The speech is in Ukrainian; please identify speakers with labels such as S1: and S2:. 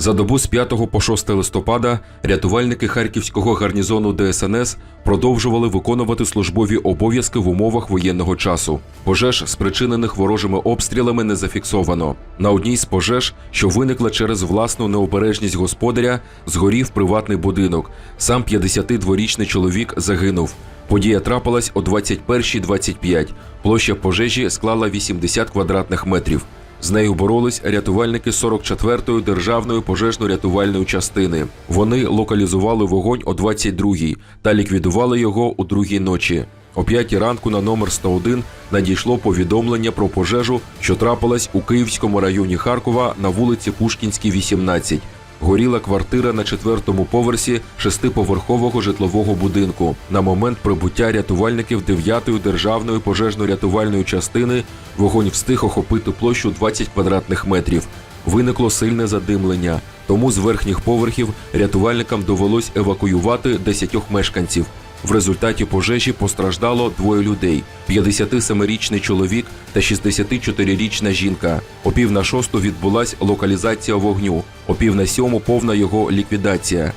S1: За добу з 5 по 6 листопада рятувальники харківського гарнізону ДСНС продовжували виконувати службові обов'язки в умовах воєнного часу. Пожеж, спричинених ворожими обстрілами, не зафіксовано. На одній з пожеж, що виникла через власну необережність господаря, згорів приватний будинок. Сам 52-річний чоловік загинув. Подія трапилась о 21.25. Площа пожежі склала 80 квадратних метрів. З нею боролись рятувальники 44-ї державної пожежно-рятувальної частини. Вони локалізували вогонь о 22-й та ліквідували його у другій ночі. О 5 ранку на номер 101 надійшло повідомлення про пожежу, що трапилась у Київському районі Харкова на вулиці Пушкінській, 18. Горіла квартира на четвертому поверсі шестиповерхового житлового будинку. На момент прибуття рятувальників 9-ї державної пожежно-рятувальної частини вогонь встиг охопити площу 20 квадратних метрів. Виникло сильне задимлення, тому з верхніх поверхів рятувальникам довелось евакуювати 10 мешканців. В результаті пожежі постраждало двоє людей: 57-річний чоловік та 64-річна жінка. О пів на шосту відбулася локалізація вогню. О пів на сьому повна його ліквідація.